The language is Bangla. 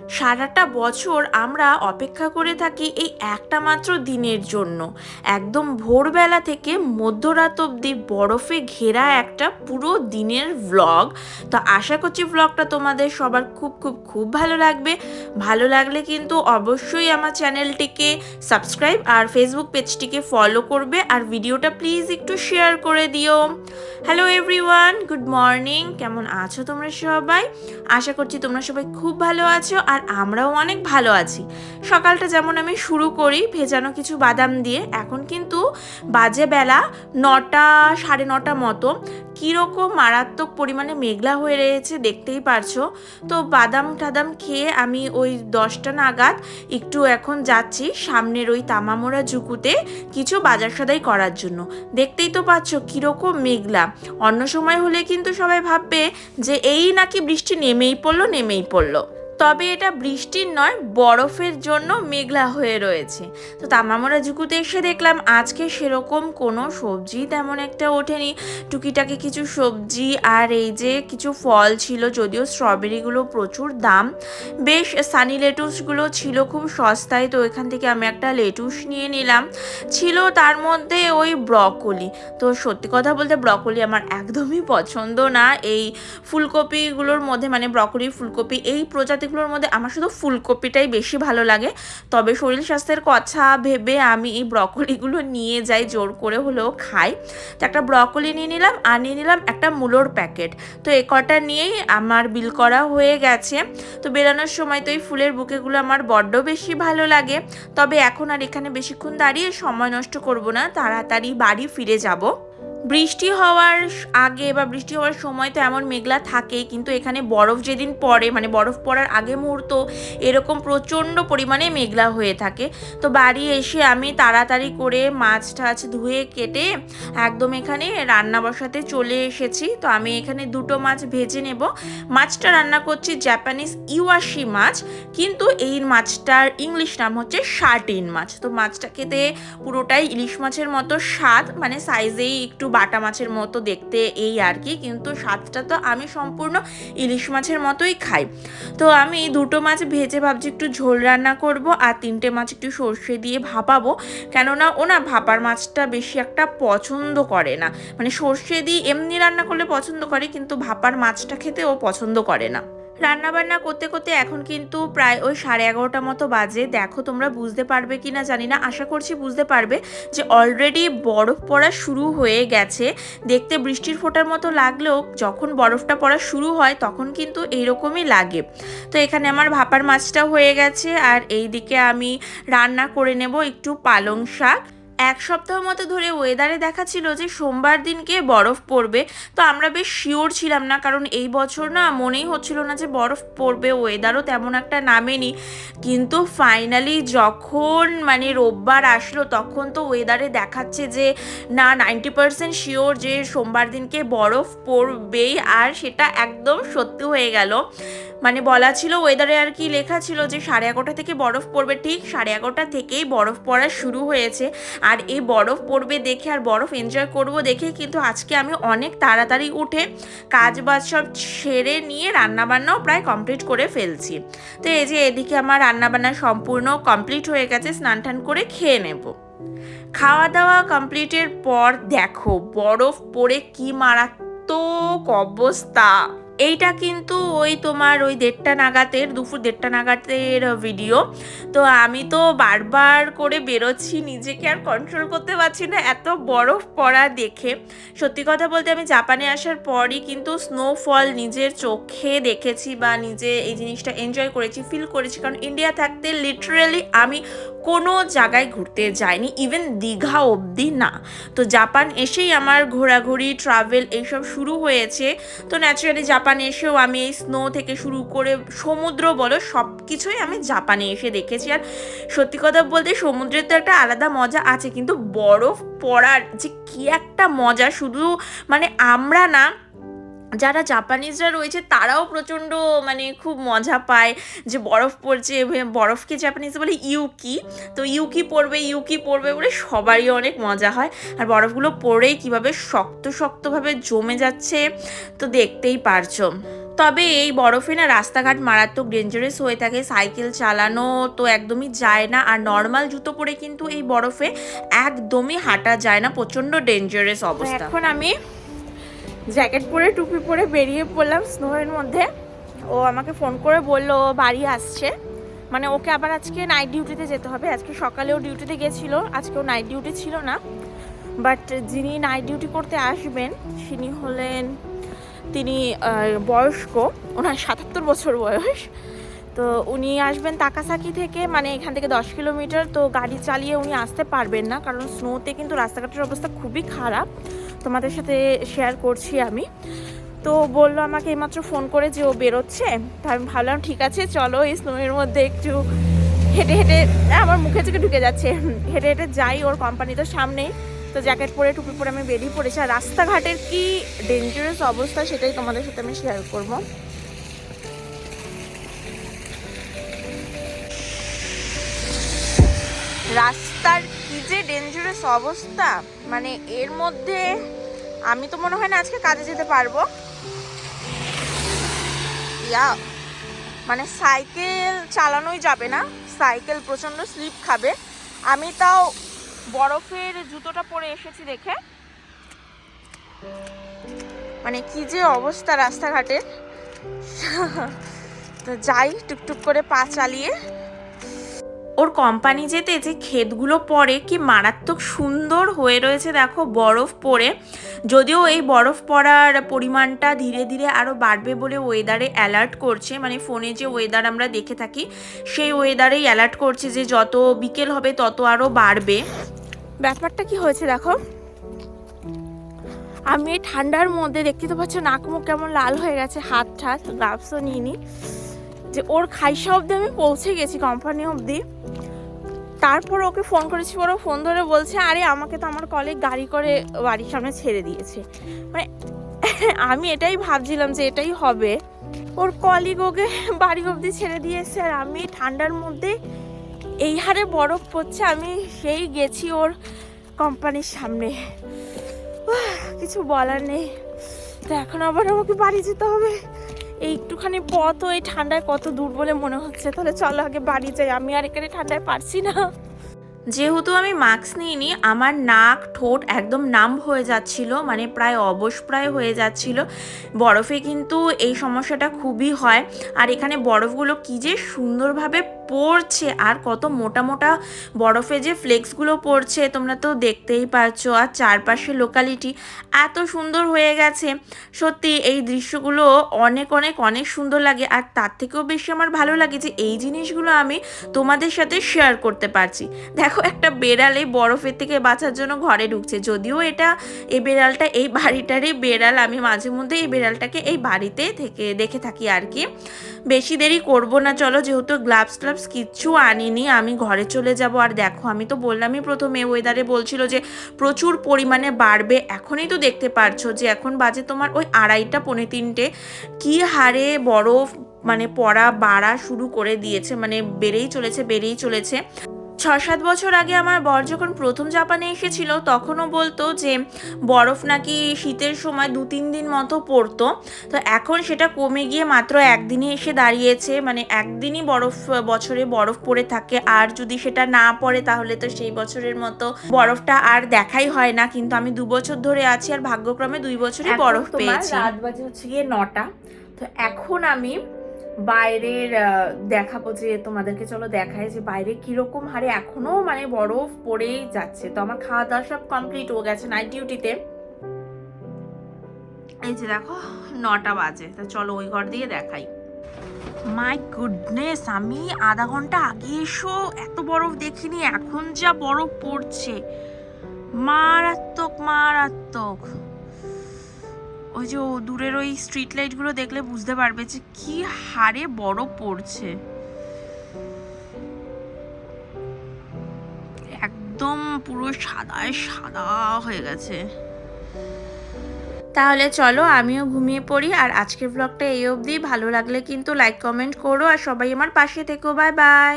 সারাটা বছর আমরা অপেক্ষা করে থাকি এই একটা মাত্র দিনের জন্য। একদম ভোরবেলা থেকে মধ্যরাত অবধি বরফে ঘেরা একটা পুরো দিনের ভ্লগ তো আশা করছি ভ্লগটা তোমাদের সবার খুব খুব খুব ভালো লাগবে। ভালো লাগলে কিন্তু অবশ্যই আমার চ্যানেলটিকে সাবস্ক্রাইব আর ফেসবুক পেজটিকে ফলো করবে আর ভিডিওটা প্লিজ একটু শেয়ার করে দিও। হ্যালো এভরিওয়ান গুড মর্নিং কেমন আছো তোমরা সবাই? আশা করছি তোমরা সবাই খুব ভালো আছো। আর আমরাও অনেক ভালো আছি। সকালটা যেমন আমি শুরু করি, ভেজানো কিছু বাদাম দিয়ে, এখন কিন্তু বাজে বেলা নটা, সাড়ে নটা মতো। কীরকম মারাত্মক পরিমাণে মেঘলা হয়ে রয়েছে দেখতেই পারছ। তো বাদাম টাদাম খেয়ে আমি ওই দশটা নাগাদ একটু এখন যাচ্ছি সামনের ওই তামামোড়া জুকুতে কিছু বাজার সদাই করার জন্য। দেখতেই তো পাচ্ছ কীরকম মেঘলা। অন্য সময় হলে কিন্তু সবাই ভাববে যে এই নাকি বৃষ্টি নেমেই পড়ল নেমেই পড়ল। তবে এটা বৃষ্টির নয়, বরফের জন্য মেঘলা হয়ে রয়েছে। তো তামামরা জুকুতে এসে দেখলাম, আজকে সেরকম কোনো সবজি তেমন একটা ওঠেনি। টুকিটাকি কিছু সবজি আর এই যে কিছু ফল ছিল, যদিও স্ট্রবেরিগুলো প্রচুর দাম। বেশ, সানি লেটুসগুলো ছিল খুব সস্তায়, তো এখান থেকে আমি একটা লেটুস নিয়ে নিলাম। ছিল তার মধ্যে ওই ব্রকলি। তো সত্যি কথা বলতে ব্রকলি আমার একদমই পছন্দ না। এই ফুলকপিগুলোর মধ্যে মানে ব্রকলি ফুলকপি, এই প্রজাতিগুলোর মধ্যে আমার শুধু ফুলকপিটাই বেশি ভালো লাগে। তবে শরীর স্বাস্থ্যের কথা ভেবে আমি এই ব্রকলিগুলো নিয়ে যাই, জোর করে হলেও খাই। তো একটা ব্রকলি নিয়ে নিলাম, আর নিয়ে নিলাম একটা মূলোর প্যাকেট। তো এ কটা নিয়েই আমার বিল করা হয়ে গেছে। তো বেরানোর সময় তো এই ফুলের বুকেগুলো আমার বড্ড বেশি ভালো লাগে। তবে এখন আর এখানে বেশিক্ষণ দাঁড়িয়ে সময় নষ্ট করব না, তাড়াতাড়ি বাড়ি ফিরে যাব। বৃষ্টি হওয়ার আগে বা বৃষ্টি হওয়ার সময় তো এমন মেঘলা থাকে, কিন্তু এখানে বরফ যেদিন পড়ে মানে বরফ পড়ার আগে মুহূর্ত, এরকম প্রচণ্ড পরিমাণে মেঘলা হয়ে থাকে। তো বাড়ি এসে আমি তাড়াতাড়ি করে মাছ টাছ ধুয়ে কেটে একদম এখানে রান্না বসাতে চলে এসেছি। তো আমি এখানে দুটো মাছ ভেজে নেব। মাছটা রান্না করছি জাপানিজ ইওয়াশি মাছ, কিন্তু এই মাছটার ইংলিশ নাম হচ্ছে শার্টিন মাছ। তো মাছটা খেতে পুরোটাই ইলিশ মাছের মতো স্বাদ মানে সাইজেই একটু বাটা মাছের মতো দেখতে এই আর কি, কিন্তু স্বাদটা তো আমি সম্পূর্ণ ইলিশ মাছের মতোই খাই। তো আমি দুটো মাছ ভেজে ভাবছি একটু ঝোল রান্না করব আর তিনটে মাছ একটু সর্ষে দিয়ে ভাপাবো। কেননা ও না ভাপার মাছটা বেশি একটা পছন্দ করে না। মানে সর্ষে দিয়ে এমনি রান্না করলে পছন্দ করে, কিন্তু ভাপার মাছটা খেতে ও পছন্দ করে না। রান্না বান্না করতে করতে এখন কিন্তু প্রায় ওই সাড়ে এগারোটা মতো বাজে। দেখো তোমরা বুঝতে পারবে কি না জানি না। আশা করছি বুঝতে পারবে যে অলরেডি বরফ পড়া শুরু হয়ে গেছে। দেখতে বৃষ্টির ফোঁটার মতো লাগলেও যখন বরফটা পড়া শুরু হয় তখন কিন্তু এইরকমই লাগে। তো এখানে আমার ভাপার মাছটা হয়ে গেছে। আর এই দিকে আমি রান্না করে নেব একটু পালং শাক। এক সপ্তাহ মতো ধরে ওয়েদারে দেখাচ্ছিল যে সোমবার দিনকে বরফ পড়বে। তো আমরা বেশ শিওর ছিলাম না, কারণ এই বছর না মনেই হচ্ছিল না যে বরফ পড়বে ওয়েদারও তেমন একটা নামেনি। কিন্তু ফাইনালি যখন মানে রোববার আসলো, তখন তো ওয়েদারে দেখাচ্ছে যে না নাইনটি পারসেন্ট শিওর যে সোমবার দিনকে বরফ পড়বেই, আর সেটা একদম সত্যি হয়ে গেল। মানে বলা ছিল ওয়েদারে আর কি লেখা ছিল যে সাড়ে এগারোটা থেকে বরফ পড়বে, ঠিক সাড়ে এগারোটা থেকেই বরফ পড়া শুরু হয়েছে। আর এই বরফ পড়বে দেখে আর বরফ এনজয় করব দেখে কিন্তু আজকে আমি অনেক তাড়াতাড়ি উঠে কাজ বাজ সব সেরে নিয়ে রান্নাবান্নাও প্রায় কমপ্লিট করে ফেলছি। তো এই যে এদিকে আমার রান্নাবান্না সম্পূর্ণ কমপ্লিট হয়ে গেছে, স্নান টান করে খেয়ে নেব। খাওয়া দাওয়া কমপ্লিটের পর দেখো, বরফ পড়ে কি মারাত্মক অবস্থা। এইটা কিন্তু ওই তোমার ওই দেড়টা নাগাতের, দুপুর দেড়টা নাগাতের ভিডিও তো আমি তো বারবার করে বেরোচ্ছি, নিজেকে আর কন্ট্রোল করতে পারছি না। এত বরফ পড়া দেখে। সত্যি কথা বলতে আমি জাপানে আসার পরই কিন্তু স্নোফল নিজের চোখে দেখেছি বা নিজে এই জিনিসটা এনজয় করেছি ফিল করেছি। কারণ ইন্ডিয়া থাকতে লিটারেলি আমি কোনো জায়গায় ঘুরতে যাইনি ইভেন দীঘা অবধি না। তো জাপান এসেই আমার ঘোরাঘুরি ট্রাভেল এইসব শুরু হয়েছে। তো ন্যাচারালি জাপানে এসেও আমি এই স্নো থেকে শুরু করে সমুদ্র বলো সব কিছুই আমি জাপানে এসে দেখেছি। আর সত্যি কথা বলতে সমুদ্রের তো একটা আলাদা মজা আছে, কিন্তু বরফ পড়ার যে কি একটা মজা, শুধু মানে আমরা না যারা জাপানিজরা রয়েছে, তারাও প্রচণ্ড মানে খুব মজা পায় যে বরফ পড়ছে বরফকে জাপানিজ বলে ইউকি তো ইউকি পড়বে ইউকি পড়বে বলে সবারই অনেক মজা হয়। আর বরফগুলো পড়েই কীভাবে শক্ত শক্তভাবে জমে যাচ্ছে, তো দেখতেই পারছ। তবে এই বরফে না রাস্তাঘাট মারাত্মক ডেঞ্জারাস হয়ে থাকে, সাইকেল চালানো তো একদমই যায় না। আর নর্মাল জুতো পরে কিন্তু এই বরফে একদমই হাঁটা যায় না, প্রচণ্ড ডেঞ্জারাস অবস্থা। এখন আমি জ্যাকেট পরে, টুপি পরে বেরিয়ে পড়লাম স্নোয়ের মধ্যে। ও আমাকে ফোন করে বলল বাড়ি আসছে। মানে ওকে আবার আজকে নাইট ডিউটিতে যেতে হবে। আজকে সকালেও ডিউটিতে গেছিল আজকেও নাইট ডিউটি ছিল না। বাট যিনি নাইট ডিউটি করতে আসবেন, তিনি হলেন, তিনি বয়স্ক, ওনার সাতাত্তর বছর বয়স। তো উনি আসবেন তাকাসাকি থেকে মানে এখান থেকে দশ কিলোমিটার। তো গাড়ি চালিয়ে উনি আসতে পারবেন না, কারণ স্নোতে কিন্তু রাস্তাঘাটের অবস্থা খুবই খারাপ। তোমাদের সাথে শেয়ার করছি আমি। তো বলল আমাকে এইমাত্র ফোন করে যে ও বেরোচ্ছে। তা আমি ভাবলাম, ঠিক আছে, চলো এই স্নোয়ের মধ্যে একটু হেঁটে হেঁটে আমার মুখে থেকে ঢুকে যাচ্ছে। হেঁটে হেঁটে যাই ওর কোম্পানি তো সামনেই। তো জ্যাকেট পরে, টুপি পরে আমি বেরিয়ে পড়েছি। আর রাস্তাঘাটের কি ডেঞ্জারাস অবস্থা সেটাই তোমাদের সাথে আমি শেয়ার করব। রাস্তার যে ডেঞ্জারাস অবস্থা মানে এর মধ্যে আমি তো মনে হয় না আজকে কাজে যেতে পারব। ইয়া মানে সাইকেল চালানোই যাবে না, সাইকেল প্রচণ্ড স্লিপ খাবে। আমি তাও বরফের জুতোটা পরে এসেছি দেখে। মানে কি যে অবস্থা রাস্তাঘাটের। তো যাই, টুকটুক করে পা চালিয়ে ওর কোম্পানি যেতে যে ক্ষেতগুলো পড়ে কি মারাত্মক সুন্দর হয়ে রয়েছে, দেখো, বরফ পড়ে। যদিও এই বরফ পড়ার পরিমাণটা ধীরে ধীরে আরও বাড়বে বলে ওয়েদারে অ্যালার্ট করছে মানে ফোনে যে ওয়েদার আমরা দেখে থাকি, সেই ওয়েদারেই অ্যালার্ট করছে যে যত বিকেল হবে তত আরও বাড়বে। ব্যাপারটা কি হয়েছে দেখো? আমি ঠান্ডার মধ্যে দেখতে তো পাচ্ছ নাক মুখ কেমন লাল হয়ে গেছে হাত ঠাত গ্লাভসও নিইনি। যে ওর খাইসা অবধি আমি পৌঁছে গেছি কোম্পানি অবধি। তারপর ওকে ফোন করেছি, পরে ফোন ধরে বলছে, আরে, আমাকে তো আমার কলিগ গাড়ি করে বাড়ির সামনে ছেড়ে দিয়েছে। মানে আমি এটাই ভাবছিলাম যে এটাই হবে। ওর কলিগ ওকে বাড়ি অবধি ছেড়ে দিয়েছে, আর আমি ঠান্ডার মধ্যে এই হারে বরফ পড়ছে, আমি সেই গেছি ওর কোম্পানির সামনে। কিছু বলার নেই। তো এখন আবার আমাকে বাড়ি যেতে হবে। এই একটুখানি পথ এই ঠান্ডায় কত দূর বলে মনে হচ্ছে। তাহলে চলো আগে বাড়ি যাই, আমি আর এখানে ঠান্ডায় পারছি না। যেহেতু আমি মাস্ক নিইনি, আমার নাক, ঠোঁট একদম নাম হয়ে যাচ্ছিল মানে প্রায় অবশ প্রায় হয়ে যাচ্ছিল। বরফে কিন্তু এই সমস্যাটা খুবই হয়। আর এখানে বরফগুলো কী যে সুন্দরভাবে পড়ছে। আর কত মোটা মোটা বরফে যে ফ্লেক্সগুলো পড়ছে, তোমরা তো দেখতেই পারছ। আর চারপাশে লোকালিটি এত সুন্দর হয়ে গেছে। সত্যি এই দৃশ্যগুলো অনেক অনেক অনেক সুন্দর লাগে। আর তার থেকেও বেশি আমার ভালো লাগে যে এই জিনিসগুলো আমি তোমাদের সাথে শেয়ার করতে পারছি। দেখো, একটা বেড়াল এই বরফের থেকে বাঁচার জন্য ঘরে ঢুকছে। যদিও এটা, এই বেড়ালটা, এই বাড়িটারই বেড়াল। আমি মাঝে মধ্যে এই বেড়ালটাকে এই বাড়িতে থেকে, দেখে থাকি আর কি। বেশি দেরি করব না। চলো, যেহেতু গ্লাভস গ্লাভস কিচ্ছু আনিনি, আমি ঘরে চলে যাব। আর দেখো, আমি তো বললামই প্রথমে ওয়েদারে বলছিল যে প্রচুর পরিমাণে বাড়বে। এখনই তো দেখতে পারছ যে এখন বাজে তোমার ওই আড়াইটা, পৌনে তিনটে। কি হারে বরফ মানে পড়া, বাড়া শুরু করে দিয়েছে মানে বেড়েই চলেছে বেড়েই চলেছে। ছ সাত বছর আগে আমার বর যখন প্রথম জাপানে এসেছিল তখনও বলতো যে বরফ নাকি শীতের সময় দু তিন দিন মতো পড়তো। তো এখন সেটা কমে গিয়ে মাত্র একদিনে এসে দাঁড়িয়েছে। মানে একদিনই বরফ বছরে বরফ পড়ে থাকে। আর যদি সেটা না পড়ে তাহলে তো সেই বছরের মতো বরফটা আর দেখাই হয় না। কিন্তু আমি দু বছর ধরে আছি আর ভাগ্যক্রমে দুই বছরই বরফ পেয়েছি। রাত বাজে হচ্ছে গিয়ে নটা। তো এখন আমি বাইরের দেখাবো যে তোমাদেরকে চলো দেখায় যে বাইরে কীরকম হারে এখনও মানে বরফ পড়েই যাচ্ছে। তো আমার খাওয়া দাওয়া সব কমপ্লিট হয়ে গেছে নাইট ডিউটিতে এই যে দেখো, নটা বাজে। তা চলো ওই ঘর দিয়ে দেখাই। মাই গুডনেস আমি আধা ঘণ্টা আগে এসো, এত বরফ দেখিনি, এখন যা বরফ পড়ছে। মারাত্মক মারাত্মক। ওই যে দূরের ওই স্ট্রিট লাইটগুলো দেখলে বুঝতে পারবে যে কি হারে বরফ পড়ছে। একদম পুরো সাদায় সাদা হয়ে গেছে। তাহলে চলো আমিও ঘুমিয়ে পড়ি আর আজকের ব্লগটা এই অবধি। ভালো লাগলে কিন্তু লাইক কমেন্ট করো আর সবাই আমার পাশে থেকো। Bye bye